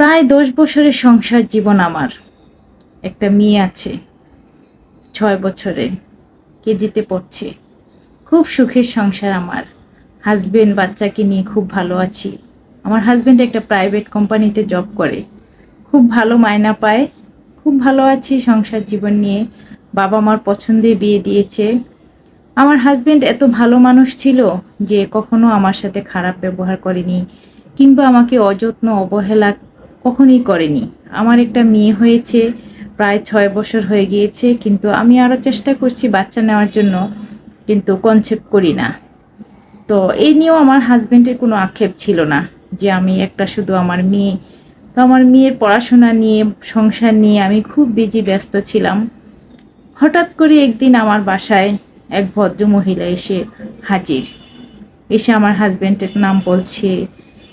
প্রায় দশ বছরের সংসার জীবন আমার। একটা মেয়ে আছে, ছয় বছরে কেজিতে পড়ছে। খুব সুখের সংসার আমার। হাজবেন্ড বাচ্চাকে নিয়ে খুব ভালো আছি। আমার হাজবেন্ড একটা প্রাইভেট কোম্পানিতে জব করে। খুব ভালো মায়না পায়, খুব ভালো আছি সংসার জীবন নিয়ে। বাবা আমার পছন্দে বিয়ে দিয়েছে। আমার হাজবেন্ড এত ভালো মানুষ ছিল যে কখনো আমার সাথে খারাপ ব্যবহার করেনি, কিংবা আমাকে অযত্ন, অবহেলা কখনোই করেনি। আমার একটা মেয়ে হয়েছে, প্রায় ছয় বছর হয়ে গিয়েছে, কিন্তু আমি আরও চেষ্টা করছি বাচ্চা নেওয়ার জন্য, কিন্তু কনসেপ্ট করি না। তো এই নিয়েও আমার হাজবেন্ডের কোনো আক্ষেপ ছিল না, যে আমি একটা শুধু আমার মেয়ে। তো আমার মেয়ের পড়াশোনা নিয়ে, সংসার নিয়ে আমি খুব বিজি ব্যস্ত ছিলাম। হঠাৎ করে একদিন আমার বাসায় এক ভদ্র মহিলা এসে হাজির। এসে আমার হাজব্যান্ডের নাম বলছে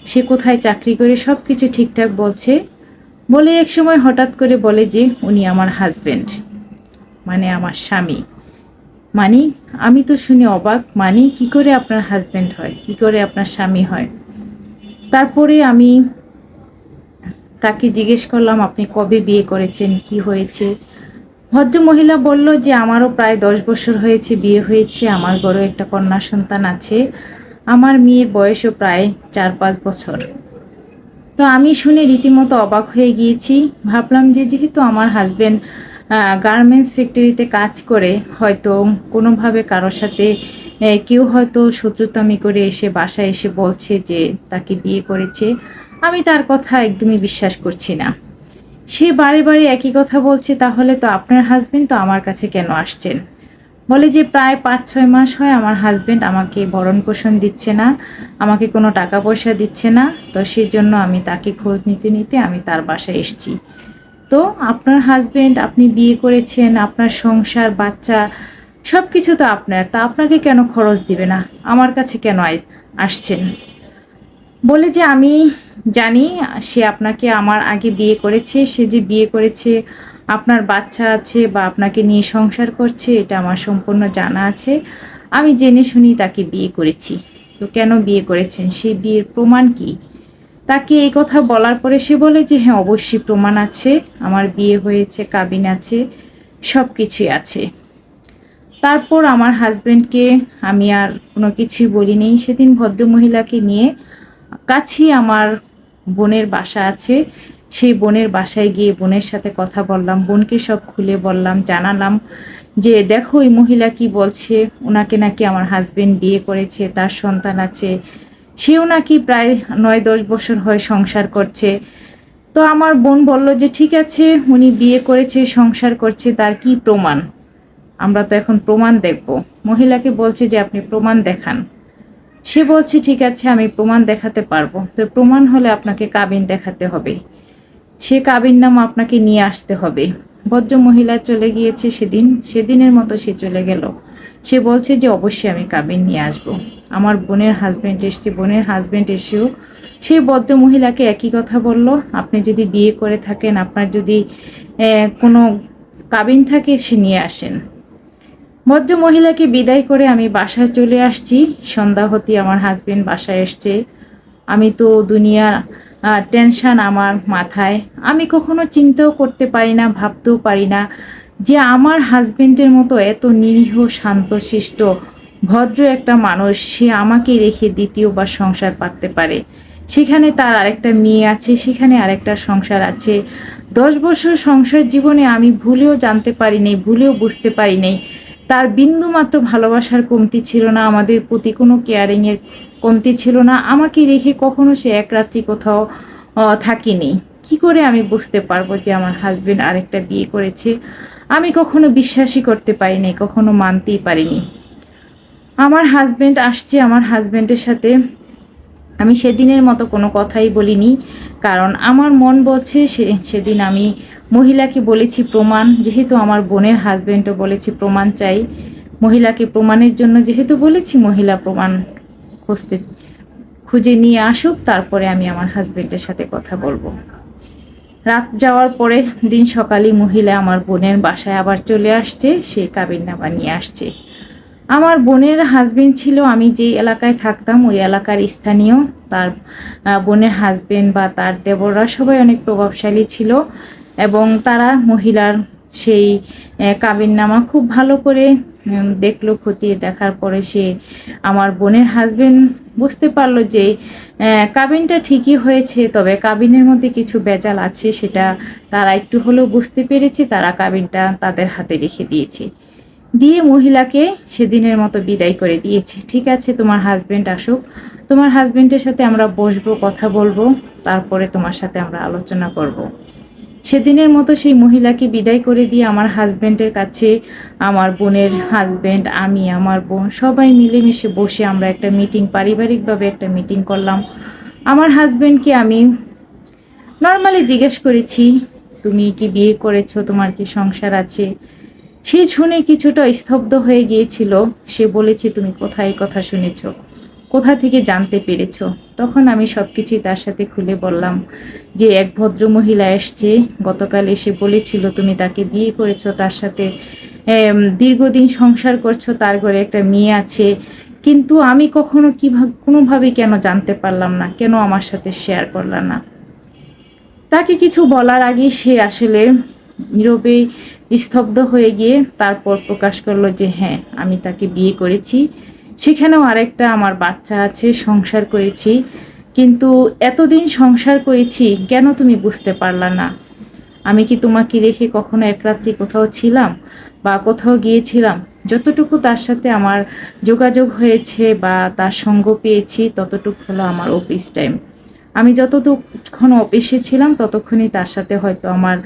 সে কোথায় চাকরি করে সব কিছু ঠিকঠাক বলছে বলে এক সময় হঠাৎ করে বলে যে উনি আমার হাজব্যান্ড মানে আমার স্বামী। মানি, আমি তো শুনে অবাক, মানি কি করে আপনার হাজব্যান্ড হয়, কি করে আপনার স্বামী হয়? তারপরে আমি তাকে জিজ্ঞেস করলাম, আপনি কবে বিয়ে করেছেন? কি হয়েছে? ভদ্র মহিলা বলল যে, আমারও প্রায় দশ বছর হয়েছে, বিয়ে হয়েছে, আমার বড় একটা কন্যা সন্তান আছে। আমার মেয়ের বয়সও প্রায় চার পাঁচ বছর। তো আমি শুনে রীতিমতো অবাক হয়ে গিয়েছি। ভাবলাম যে যেহেতু আমার হাজব্যান্ড গার্মেন্টস ফ্যাক্টরিতে কাজ করে, হয়তো কোনোভাবে কারোর সাথে কেউ হয়তো শত্রুতামি করে এসে বাসায় এসে বলছে যে তাকে বিয়ে করেছে। আমি তার কথা একদমই বিশ্বাস করছি না। সে বারে বারে একই কথা বলছে, তাহলে তো আপনার হাজবেন্ড তো আমার কাছে কেন আসছেন? বলে যে প্রায় পাঁচ, ছয় মাস হয় আমার হাজবেন্ড আমাকে ভরণ পোষণ দিচ্ছে না, আমাকে কোনো টাকা পয়সা দিচ্ছে না, তো সেই জন্য আমি তাকে খোঁজ নিতে নিতে আমি তার বাসায় এসেছি। তো আপনার হাজবেন্ড আপনি বিয়ে করেছেন, আপনার সংসার, বাচ্চা সব কিছু তো আপনার, তা আপনাকে কেন খরচ দিবে না? আমার কাছে কেন আসছেন? বলে যে আমি জানি, সে আপনাকে আমার আগে বিয়ে করেছে, সে যে বিয়ে করেছে আপনার বাচ্চা আছে বা আপনাকে নিয়ে সংসার করছে, এটা আমার সম্পূর্ণ জানা আছে। আমি জেনে শুনি তাকে বিয়ে করেছি। তো কেন বিয়ে করেছেন? সেই বিয়ের প্রমাণ কি? তাকে এই কথা বলার পরে সে বলে যে হ্যাঁ অবশ্যই প্রমাণ আছে। আমার বিয়ে হয়েছে, কাবিন আছে সব কিছুই আছে। তারপর আমার হাজবেন্ডকে আমি আর কোনো কিছুই বলিনি। সেদিন ভদ্রমহিলাকে নিয়ে কাছেই আমার বোনের বাসা আছে। সেই বোনের বাসায় গিয়ে বোনের সাথে কথা বললাম, বোনকে সব খুলে বললাম, জানালাম যে, দেখো ওই মহিলা কি বলছে? ওনাকে নাকি আমার হাজবেন্ড বিয়ে করেছে, তার সন্তান আছে। সেও নাকি প্রায় নয় দশ বছর হয় সংসার করছে। তো আমার বোন বলল যে, ঠিক আছে, উনি বিয়ে করেছে, সংসার করছে, তার কি প্রমাণ? আমরা তো এখন প্রমাণ দেখব। মহিলাকে বলছে যে, আপনি প্রমাণ দেখান। সে বলছে, ঠিক আছে, আমি প্রমাণ দেখাতে পারব। তো প্রমাণ হলে আপনাকে কাবিন দেখাতে হবে। সে কাবিন নাম আপনাকে নিয়ে আসতে হবে। ভদ্র মহিলা চলে গিয়েছে সেদিন। সেদিনের মতো সে চলে গেল। সে বলছে যে, অবশ্যই আমি কাবিন নিয়ে আসব। আমার বোনের হাজব্যান্ড এসছে। বোনের হাজব্যান্ড এসেও সেই ভদ্র মহিলাকে একই কথা বলল, আপনি যদি বিয়ে করে থাকেন, আপনার যদি কোনো কাবিন থাকে, সে নিয়ে আসেন। ভদ্র মহিলাকে বিদায় করে আমি বাসায় চলে আসছি। সন্ধ্যা হতে আমার হাজবেন্ড বাসায় এসছে। আমি তো দুনিয়া টেনশন আমার মাথায়। আমি কখনো চিন্তাও করতে পারি না, ভাবতেও পারি না যে আমার হাজবেন্ডের মতো এত নিরীহ, শান্তশিষ্ট, ভদ্র একটা মানুষ সে আমাকে রেখে দ্বিতীয়বার সংসার পাততে পারে। সেখানে তার আরেকটা মেয়ে আছে, সেখানে আরেকটা সংসার আছে। দশ বছর সংসার জীবনে আমি ভুলেও জানতে পারি নাই, ভুলেও বুঝতে পারি নাই। তার বিন্দুমাত্র ভালোবাসার কমতি ছিল না, আমাদের প্রতি কোনো কেয়ারিংয়ের কমতি ছিল না। আমাকে রেখে কখনো সে এক রাত্রি কোথাও থাকিনি। কি করে আমি বুঝতে পারব যে আমার হাজবেন্ড আরেকটা বিয়ে করেছে? আমি কখনো বিশ্বাসই করতে পারিনি, কখনো মানতেই পারিনি। আমার হাজবেন্ড আসছে, আমার হাজবেন্ডের সাথে। আমি সেদিনের মতো কোনো কথাই বলিনি, কারণ আমার মন বলছে সেদিন আমি মহিলাকে বলেছি প্রমাণ, যেহেতু আমার বোনের হাজবেন্ডও বলেছি প্রমাণ চাই। মহিলাকে প্রমাণের জন্য যেহেতু বলেছি, মহিলা প্রমাণ খুঁজতে খুঁজে নিয়ে আসুক, তারপরে আমি আমার হাজবেন্ডের সাথে কথা বলব। রাত যাওয়ার পরে দিন সকালে মহিলা আমার বোনের বাসায় আবার চলে আসছে, সে কাবিন নামা নিয়ে আসছে। আমার বোনের হাজবেন্ড ছিল, আমি যে এলাকায় থাকতাম ওই এলাকার স্থানীয়। তার বোনের হাজবেন্ড বা তার দেবররা সবাই অনেক প্রভাবশালী ছিল এবং তারা মহিলার সেই কাবিন নামা খুব ভালো করে দেখল খতিয়ে দেখার পরে সে আমার বোনের হাজবেন্ড বুঝতে পারল যে কাবিনটা ঠিকই হয়েছে, তবে কাবিনের মধ্যে কিছু বেজাল আছে, সেটা তারা একটু হলেও বুঝতে পেরেছে, তারা কাবিনটা তাদের হাতে রেখে দিয়েছে। দিয়ে মহিলাকে সেদিনের মতো বিদায় করে দিয়েছে। ঠিক আছে, তোমার হাজবেন্ড আসুক। তোমার হাজবেন্ডের সাথে আমরা বসবো, কথা বলব, তারপরে তোমার সাথে আমরা আলোচনা করব। সেদিনের মতো সেই মহিলাকে বিদায় করে দিয়ে আমার হাজব্যান্ডের কাছে আমার বোনের হাজব্যান্ড, আমি, আমার বোন সবাই মিলেমিশে বসে আমরা একটা মিটিং পারিবারিকভাবে একটা মিটিং করলাম। আমার হাজব্যান্ডকে আমি নর্মালি জিজ্ঞেস করেছি, তুমি কি বিয়ে করেছ? তোমার কি সংসার আছে? সে শুনে কিছুটা স্তব্ধ হয়ে গিয়েছিল। সে বলেছে, তুমি কোথায়? কথা শুনেছ। কোথা থেকে জানতে পেরেছ? তখন আমি সব কিছুই তার সাথে খুলে বললাম যে এক ভদ্র মহিলা এসছে, গতকাল এসে বলেছিল তুমি তাকে বিয়ে করেছ, তার সাথে দীর্ঘদিন সংসার করছ, তার ঘরে একটা মেয়ে আছে। কিন্তু আমি কখনো কীভাবে, কোনোভাবেই কেন জানতে পারলাম না, কেন আমার সাথে শেয়ার করলাম না? তাকে কিছু বলার আগেই সে আসলে নীরবে স্তব্ধ হয়ে গিয়ে তারপর প্রকাশ করল যে হ্যাঁ আমি তাকে বিয়ে করেছি। সেখানেও আরেকটা আমার বাচ্চা আছে, সংসার করেছি। কিন্তু এতদিন সংসার করেছি, কেন তুমি বুঝতে পারলা না? আমি কি তোমাকে রেখে কখনো এক রাত্রি কোথাও ছিলাম বা কোথাও গিয়েছিলাম? যতটুকু তার সাথে আমার যোগাযোগ হয়েছে বা তার সঙ্গ পেয়েছি, ততটুকু হলো আমার অফিস টাইম। আমি যতক্ষণ অফিসে ছিলাম, ততক্ষণই তার সাথে হয়তো আমার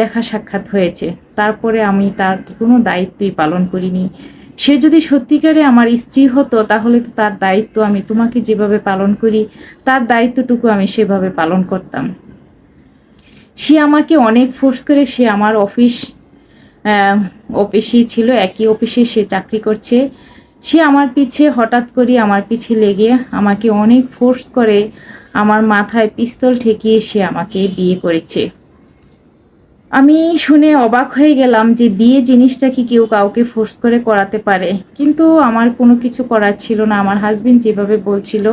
দেখা সাক্ষাৎ হয়েছে। তারপরে আমি তার কোনো দায়িত্বই পালন করিনি। সে যদি সত্যিকারে আমার স্ত্রী হতো তাহলে তো তার দায়িত্ব আমি তোমাকে যেভাবে পালন করি তার দায়িত্বটুকু আমি সেভাবে পালন করতাম। সে আমাকে অনেক ফোর্স করে সে আমার অফিস আহ, অফিসেই ছিল একই অফিসে সে চাকরি করছে। সে আমার পিছে হঠাৎ করে আমার পিছে লেগে আমাকে অনেক ফোর্স করে আমার মাথায় পিস্তল ঠেকিয়ে সে আমাকে বিয়ে করেছে। আমি শুনে অবাক হয়ে গেলাম যে বিয়ে জিনিসটা কি কেউ কাউকে ফোর্স করে করাতে পারে। কিন্তু আমার কোনো কিছু করার ছিল না। আমার হাজবেন্ড যেভাবে বলছিল,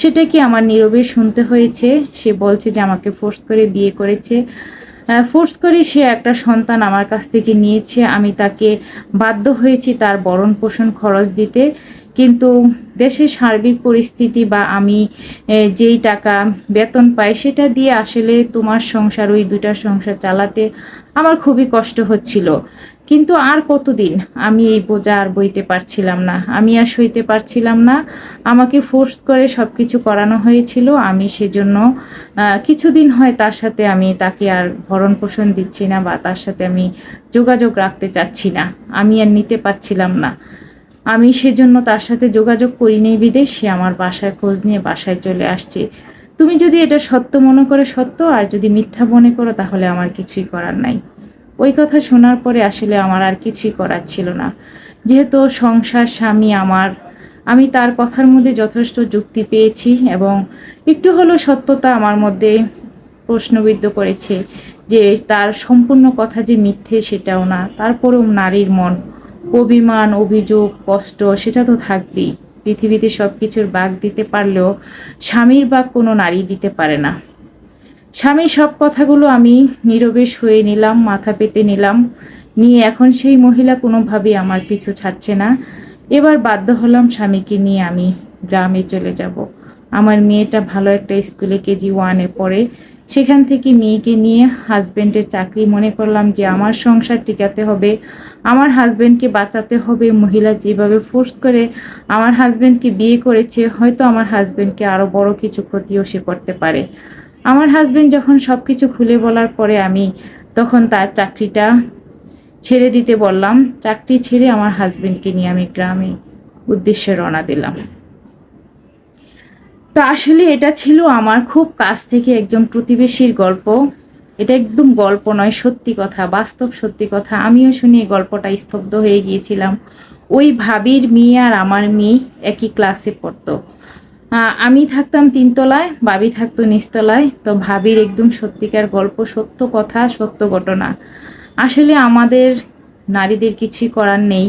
সেটা কি আমার নীরবে শুনতে হয়েছে? সে বলছে যে আমাকে ফোর্স করে বিয়ে করেছে। ফোর্স করে সে একটা সন্তান আমার কাছ থেকে নিয়েছে। আমি তাকে বাধ্য হয়েছি তার বরণ পোষণ খরচ দিতে। কিন্তু দেশের সার্বিক পরিস্থিতি বা আমি যেই টাকা বেতন পাই সেটা দিয়ে আসলে তোমার সংসার, ওই দুটা সংসার চালাতে আমার খুবই কষ্ট হচ্ছিল। কিন্তু আর কতদিন আমি এই বোঝা আর বইতে পারছিলাম না। আমি আর সইতে পারছিলাম না। আমাকে ফোর্স করে সব কিছু করানো হয়েছিল। আমি সেজন্য কিছুদিন হয় তার সাথে আমি তাকে আর ভরণ পোষণ দিচ্ছি না বা তার সাথে আমি যোগাযোগ রাখতে চাচ্ছি না। আমি আর নিতে পারছিলাম না। আমি সেজন্য তার সাথে যোগাযোগ করি করিনি বিদেশ, সে আমার বাসায় খোঁজ নিয়ে বাসায় চলে আসছে। তুমি যদি এটা সত্য মনে করে সত্য, আর যদি মিথ্যা মনে করো, তাহলে আমার কিছুই করার নাই। ওই কথা শোনার পরে আসলে আমার আর কিছুই করার ছিল না। যেহেতু সংসার, স্বামী আমার, আমি তার কথার মধ্যে যথেষ্ট যুক্তি পেয়েছি এবং একটু হলেও সত্যতা আমার মধ্যে প্রশ্নবিদ্ধ করেছে যে তার সম্পূর্ণ কথা যে মিথ্যে সেটাও না। তারপরেও নারীর মন অভিমান, অভিযোগ, কষ্ট, সেটা তো থাকবেই। পৃথিবীতে সব কিছুর বাঘ দিতে পারলেও স্বামীর বাঘ কোনো নারী দিতে পারে না। স্বামীর সব কথাগুলো আমি নীরবে সয়ে নিলাম, মাথা পেতে নিলাম। নিয়ে এখন সেই মহিলা কোনোভাবেই আমার পিছু ছাড়ছে না। এবার বাধ্য হলাম স্বামীকে নিয়ে আমি গ্রামে চলে যাব। আমার মেয়েটা ভালো একটা স্কুলে কেজি ওয়ানে পড়ে। সেখান থেকে মেয়েকে নিয়ে হাজব্যান্ডের চাকরি, মনে করলাম যে আমার সংসার টিকাতে হবে, আমার হাজব্যান্ডকে বাঁচাতে হবে। মহিলা যেভাবে ফোর্স করে আমার হাজব্যান্ডকে বিয়ে করেছে, হয়তো আমার হাজব্যান্ডকে আরও বড় কিছু ক্ষতিও সে করতে পারে। আমার হাজবেন্ড যখন সব কিছু খুলে বলার পরে আমি তখন তার চাকরিটা ছেড়ে দিতে বললাম। চাকরি ছেড়ে আমার হাজব্যান্ডকে নিয়ে আমি গ্রামে উদ্দেশ্যে রওনা দিলাম। তো আসলে এটা ছিল আমার খুব কাছ থেকে একজন প্রতিবেশীর গল্প। এটা একদম গল্প নয়, সত্যি কথা, বাস্তব সত্যি কথা। আমিও শুনে গল্পটা স্তব্ধ হয়ে গিয়েছিলাম। ওই ভাবির মেয়ে আর আমার মেয়ে একই ক্লাসে পড়তো। আমি থাকতাম তিনতলায় বাবি থাকতো নিচতলায়। তো ভাবির একদম সত্যিকার গল্প, সত্য কথা, সত্য ঘটনা। আসলে আমাদের নারীদের কিছুই করার নেই।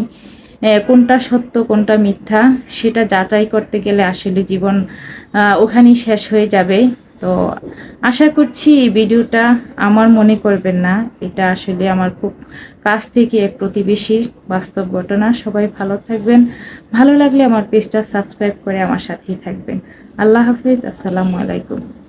কোনটা সত্য, কোনটা মিথ্যা, সেটা যাচাই করতে গেলে আসলে জীবন ওখানেই শেষ হয়ে যাবে। তো আশা করছি এই ভিডিওটা আমার মনে করবেন না। এটা আসলে আমার খুব কাছ থেকে এক প্রতিবেশীর বাস্তব ঘটনা। সবাই ভালো থাকবেন। ভালো লাগলে আমার পেজটা সাবস্ক্রাইব করে আমার সাথেই থাকবেন। আল্লাহ হাফিজ। আসসালামু আলাইকুম।